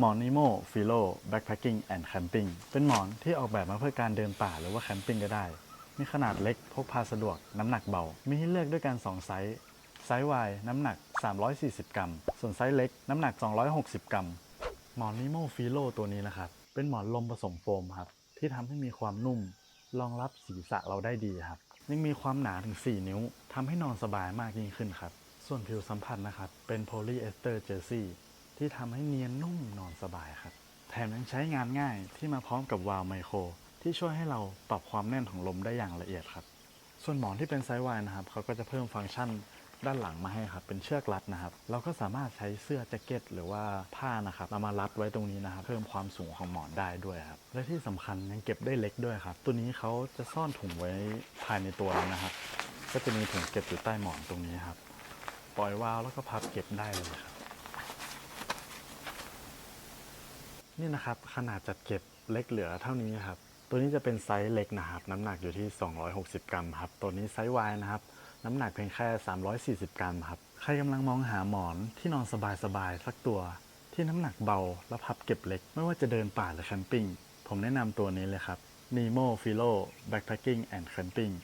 หมอน Nemo Philo Backpacking and Camping เป็นหมอนที่ออกแบบมาเพื่อการเดินป่าหรือว่าแคมปิ้งก็ได้ มีขนาดเล็กพกพาสะดวกน้ำหนักเบา มีให้เลือกด้วยกัน 2 ไซส์ ไซส์ Y น้ำหนัก 340 กรัม ส่วนไซส์เล็กน้ำหนัก 260 กรัม หมอน Nemo Philo ตัวนี้นะครับ เป็นหมอนลมผสมโฟมครับ ที่ทำให้มีความนุ่ม รองรับศีรษะเราได้ดีครับ ยังมีความหนาถึง 4 นิ้วทำให้นอนสบายมากยิ่งขึ้นครับ ส่วนผิวสัมผัสนะครับ เป็นโพลีเอสเตอร์เจอร์ซี่ ที่ทำให้เนียนนุ่มนอนสบายครับ แถมยังใช้งานง่ายที่มาพร้อมกับวาล์วไมโคร ที่ช่วยให้เราปรับความแน่นของลมได้อย่างละเอียดครับ ส่วนหมอนที่เป็นไซส์วายนะครับเขาก็จะเพิ่มฟังก์ชันด้านหลังมาให้ครับเป็นเชือกรัดนะครับ เราก็สามารถใช้เสื้อแจ็คเก็ต หรือว่าผ้านะครับเอามารัดไว้ตรงนี้นะครับ เพิ่มความสูงของหมอนได้ด้วยครับ และที่สำคัญยังเก็บได้เล็กด้วยครับ ตัวนี้เขาจะซ่อนถุงไว้ภายในตัวแล้วนะครับ ก็จะมีถุงเก็บอยู่ใต้หมอนตรงนี้ครับ ปล่อยวาวแล้วก็พับเก็บได้เลยครับ นี่นะครับขนาดจัดเก็บเล็กเหลือเท่านี้ครับตัวนี้จะเป็นไซส์เล็กนะครับ น้ำหนักอยู่ที่ 260 กรัมครับ ตัวนี้ไซส์ Y นะครับ น้ำหนักเพียงแค่ 340 กรัมครับ ใครกำลังมองหาหมอนที่นอนสบายๆสักตัว ที่น้ำหนักเบาและพับเก็บเล็ก ไม่ว่าจะเดินป่าหรือแคมปิ้ง ผมแนะนำตัวนี้เลยครับ Nemo Philo Backpacking and Camping